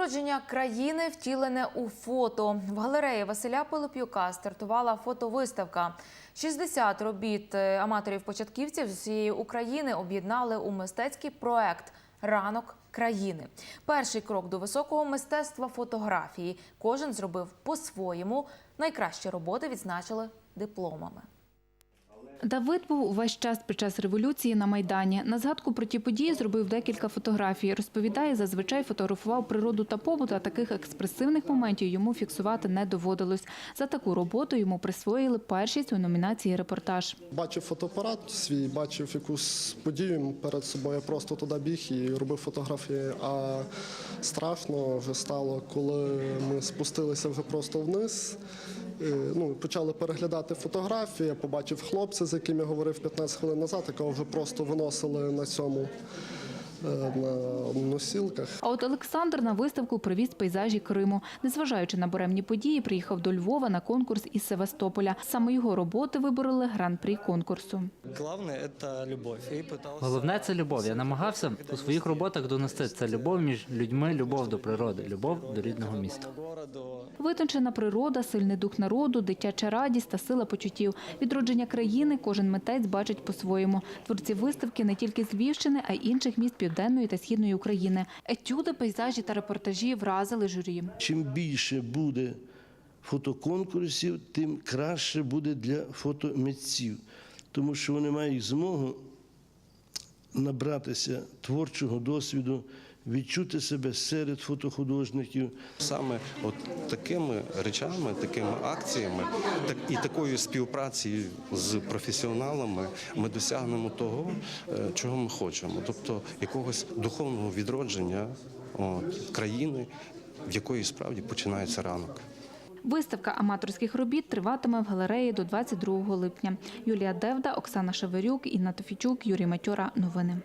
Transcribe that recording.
Відродження країни втілене у фото. В галереї Василя Пилип'юка стартувала фотовиставка. 60 робіт е, аматорів-початківців з усієї України об'єднали у мистецький проект Ранок країни. Перший крок до високого мистецтва фотографії. Кожен зробив по-своєму. Найкращі роботи відзначили дипломами. Давид був увесь час під час революції на Майдані. На згадку про ті події зробив декілька фотографій. Розповідає, зазвичай фотографував природу та побут, а таких експресивних моментів йому фіксувати не доводилось. За таку роботу йому присвоїли першість у номінації репортаж. Бачив фотоапарат свій, бачив якусь подію перед собою. Просто туди біг і робив фотографії. А страшно вже стало, коли ми спустилися вже просто вниз. Е, Ну, почали переглядати фотографії. Я побачив хлопця, з яким я говорив 15 хвилин назад, якого вже просто виносили на цьому на носілках. А от Олександр на виставку привіз пейзажі Криму. Незважаючи на буремні події, приїхав до Львова на конкурс із Севастополя. Саме його роботи вибороли гран-прі конкурсу. Главное – это любовь. И. Головне це любов. Я намагався у своїх роботах донести це любов між людьми, любов до природи, любов до рідного міста. Витончена природа, сильний дух народу, дитяча радість та сила почуттів. Відродження країни кожен митець бачить по-своєму. Творці виставки не тільки з Львівщини, а й інших міст Південної та Східної України. Етюди, пейзажі та репортажі вразили журі. Чим більше буде фотоконкурсів, тим краще буде для фотомитців, тому що вони мають змогу набратися творчого досвіду, відчути себе серед фотохудожників. Саме от такими речами, такими акціями, так і такою співпрацею з професіоналами ми досягнемо того, е, чого ми хочемо, тобто якогось духовного відродження от, країни, в якої справді починається ранок. Виставка аматорських робіт триватиме в галереї до 22 липня. Юлія Девда, Оксана Шеверюк, Інна Тофічук, Юрій Матьора. Новини.